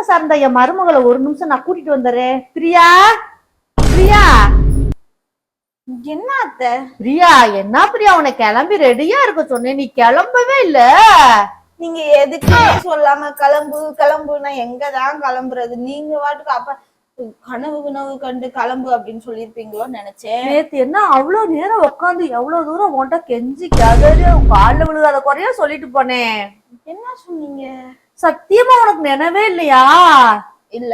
இந்தாங்க சார் இந்த என் மருமகளை ஒரு நிமிஷம் நான் கூட்டிட்டு வந்துடுறேன். பிரியா? பிரியா? என்ன அத்தை? பிரியா என்ன பிரியா? உன்னை கிளம்பி ரெடியா இருக்க சொன்னேன். நீ கிளம்பவே இல்ல. நீங்க எதுக்குமே சொல்லாம கிளம்பு கிளம்புனா எங்கதான் கிளம்புறது? நீங்க வாட்டுக்கு அப்ப கனவு கனவு கண்டு கிளம்பு அப்படின்னு சொல்லிருப்பீங்களோன்னு நினைச்சேன். நேத்து என்ன அவ்வளவு நேரம் உட்காந்து எவ்வளவு தூரம் உன்கிட்ட கெஞ்சி கதறி காலில் விழுகாத குறையா சொல்லிட்டு போனேன் என்ன சொன்னீங்க? சத்தியமா உனக்கு நினைவே இல்லையா? இல்ல.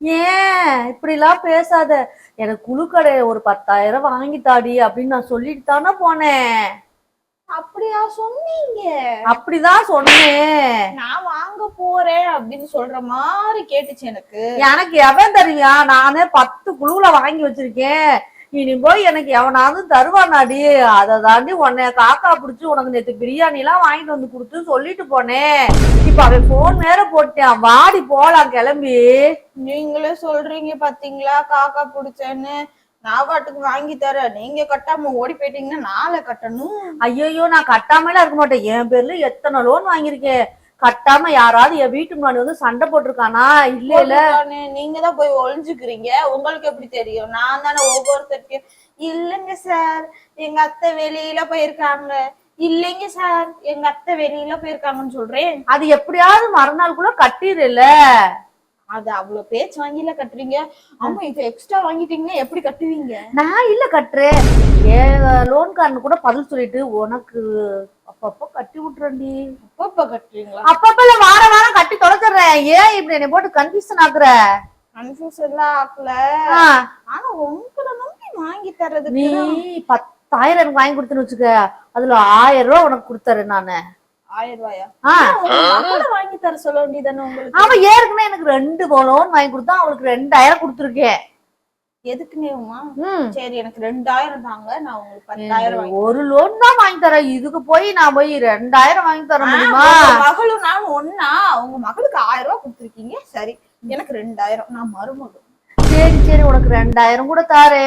ஏன்? இப்படி எல்லாம் பேசாத. எனக்கு குழுக்கடை ஒரு பத்தாயிரம் வாங்கி தாடி அப்படின்னு நான் சொல்லிட்டு தானே போனேன். அப்படியா சொன்னீங்க? அப்படிதான் சொன்னேன். வாங்க போறேன் அப்படின்னு சொல்ற மாதிரி கேட்டுச்சு எனக்கு. எனக்கு எவன் தருவியா? நானே பத்து குழுவுல வாங்கி வச்சிருக்கேன். இனி போய் எனக்கு எவனாவது தருவானாடி? அதை தாண்டி உன்னை காக்கா பிடிச்சி உனக்கு நேத்து பிரியாணி எல்லாம் வாங்கிட்டு வந்து கொடுத்து சொல்லிட்டு போனேன். இப்ப அவன் போன் வேற போட்டேன் வாடி போலாம் கிளம்பி. நீங்களே சொல்றீங்க பாத்தீங்களா? காக்கா புடிச்சேன்னு. நான் பாட்டுக்கு வாங்கி தரேன். நீங்க கட்டாம ஓடி போயிட்டீங்கன்னா நாளை கட்டணும். ஐயோ நான் கட்டாமலாம் இருக்க மாட்டேன். என் பேர்ல எத்தனை லோன் வாங்கியிருக்கேன்? கட்டாம யாராவது என் வீட்டு முன்னாடி வந்து சண்டை போட்டிருக்கானா? இல்ல இல்ல. நீங்க தான் போய் ஒளிஞ்சுக்கிறீங்க. உங்களுக்கு எப்படி தெரியும்? நான் தானே ஒவ்வொருத்தருக்கும் இல்லைங்க சார் எங்க அத்தை வெளியில போயிருக்காங்க. இல்லைங்க சார் எங்க அத்தை வெளியில போயிருக்காங்கன்னு சொல்றேன். அது எப்படியாவது மறுநாளுக்குள்ள கட்டிடுல அது அவ்வளவு பேச்சு வாங்கில கட்டுறீங்க. ஆமா இது எக்ஸ்ட்ரா வாங்கிட்டீங்கன்னா எப்படி கட்டுவீங்க? நான் இல்ல கட்டுறேன். லோன்காரனு கூட பதில் சொல்லிட்டு உனக்கு அப்பப்போ கட்டி விட்டுறேன்டி. அப்பப்ப கட்டுறீங்களா? அப்பப்ப இல்ல வார வாரம் கட்டி தொலைச்சிடுறேன் ஏன் இப்படி என்னை போட்டு கன்ஃபியூஷன் ஆக்குற? கன்ஃபியூஸ் எல்லாம் ஆக்கல. ஆனா உங்களை நம்பி வாங்கி நீ தர்றதுக்கு பத்தாயிரம் எனக்கு வாங்கி கொடுத்துன்னு வச்சுக்க. அதுல ஆயிரம் ரூபாய் உனக்கு கொடுத்துறேன் நானு. வாங்கி தர சொல்ல வேண்டியதானே உங்களுக்கு? அவன் ஏற்கனவே எனக்கு ரெண்டு லோன் வாங்கி கொடுத்தா அவளுக்கு ரெண்டாயிரம் கொடுத்துருக்கேன். எதுக்குனேமா ம். சரி எனக்கு ரெண்டாயிரம் தாங்க. நான் உங்களுக்கு பத்தாயிரம் ஒரு லோன் தான் வாங்கி தரேன். இதுக்கு போய் நான் போய் ரெண்டாயிரம் வாங்கி தர முடியுமா? மகளும் நானும் ஒன்னா உங்க மகளுக்கு ஆயிரம் ரூபாய் கொடுத்துருக்கீங்க. சரி எனக்கு ரெண்டாயிரம். நான் மருமகள் சரி சரி உனக்கு ரெண்டாயிரம் கூட தாரே.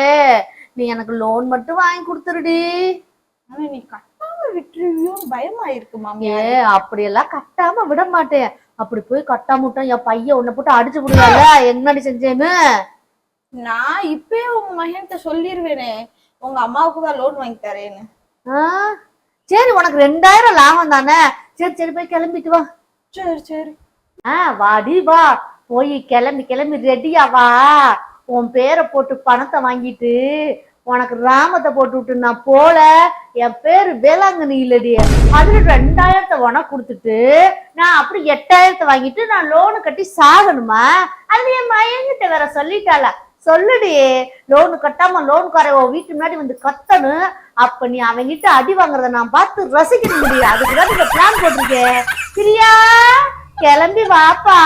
நீ எனக்கு லோன் மட்டும் வாங்கி கொடுத்துருடி. ஆனா நீ கட்டாம விட்டுருவியோன்னு பயமா இருக்கு ஏ மாமியார் அப்படியெல்லாம் கட்டாம விட மாட்டேன். அப்படி போய் கட்டாம விட்டா என் பையன் உன்னை போட்டு அடிச்சு விடுவால என்னடி செஞ்சேன்னு? நான் இப்பயே உங்க மகன்கிட்ட சொல்லிருவேனே. உங்க அம்மாவுக்கு தான் லோன் வாங்கி தரேன்னு. ஆ? சரி உனக்கு ரெண்டாயிரம் லாபம் தானே? சரி சரி போய் கிளம்பிட்டு வா. சரி சரி. ஆ வாடி வா. போய் கிளம்பி கிளம்பி ரெடியா வா. உன் பேரை போட்டு பணத்தை வாங்கிட்டு உனக்கு ராமத்தை போட்டு விட்டு நான் போல. என் பேரு வேளாங்கண்ணி இல்லடி. அதுல ரெண்டாயிரத்தை உனக்கு கொடுத்துட்டு நான் அப்படி எட்டாயிரத்தை வாங்கிட்டு நான் லோனு கட்டி சாகணுமா? அது என் மயங்கிட்ட வேற சொல்லிட்டாள? சொல்லுடி லோனு கட்டாம லோனுக்கார உன் வீட்டு முன்னாடி வந்து கத்தணும். அப்ப நீ அவங்கிட்ட அடி வாங்குறத நான் பார்த்து ரசிக்க முடியும் அதுக்கு நீங்க பிளான் போட்டிருக்கேன் பிரியா கிளம்பி வாப்பா.